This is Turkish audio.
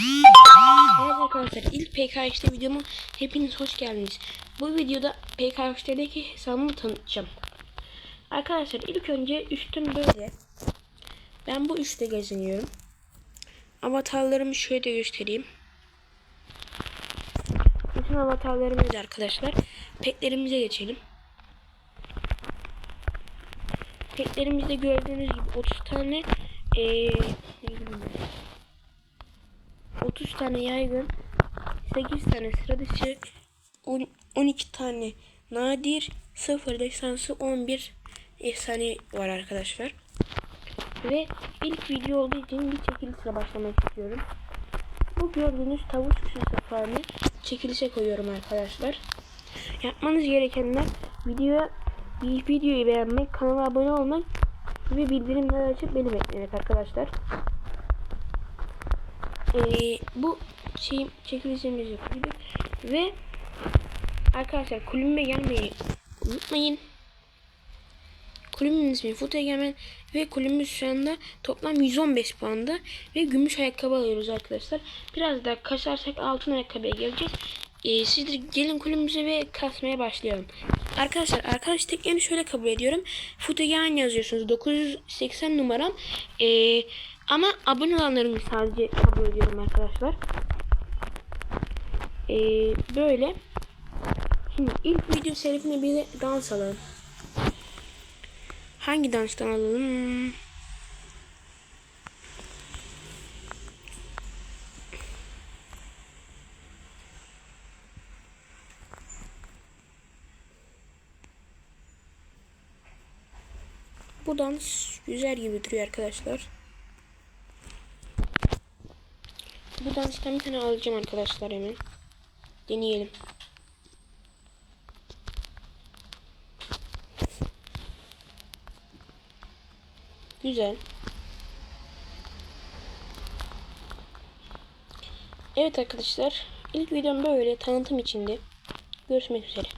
Merhaba arkadaşlar. İlk PKX'de videoma hepiniz hoş geldiniz. Bu videoda PKX'deki hesabımı tanıtacağım. Arkadaşlar ilk önce üstüm böyle. Ben bu üstte geziniyorum. Avatarlarımı şöyle de göstereyim. Bütün avatarlarım böyle arkadaşlar. Petlerimize geçelim. Petlerimizde gördüğünüz gibi 30 tane ben. 30 tane yaygın, 8 tane sıra dışı, 10 12 tane nadir, 0 destansı, 11 efsane var arkadaşlar. Ve ilk video olduğu için bir çekilişle başlamak istiyorum. Bu gördüğünüz kuşu seferini çekilişe koyuyorum arkadaşlar. Yapmanız gerekenler videoya videoyu beğenmek, kanala abone olmak ve bildirimleri açıp beni beklemek arkadaşlar. Ee, bu şey çekilişimizi yapıyorduk ve arkadaşlar kulübüme gelmeyi unutmayın. Kulübümün ismi Foto Egemen ve kulübümüz şu anda toplam 115 puanda ve gümüş ayakkabı alıyoruz arkadaşlar. Biraz daha kasarsak altın ayakkabıya geleceğiz. Ee, siz de gelin kulübümüze ve kasmaya başlayalım. Arkadaşlar arkadaş teklerini şöyle kabul ediyorum. Foto Egemen yazıyorsunuz. 980 numaram. Ee, ama abone olanlarımı sadece kabul ediyorum arkadaşlar. Ee, böyle. Şimdi ilk video serifine bir dans alalım. Hangi danstan alalım? Bu dans güzel gibi duruyor arkadaşlar. Bu danstan bir tane alacağım arkadaşlar hemen. Deneyelim. Güzel. Evet arkadaşlar. ilk videom böyle tanıtım içindi. Görüşmek üzere.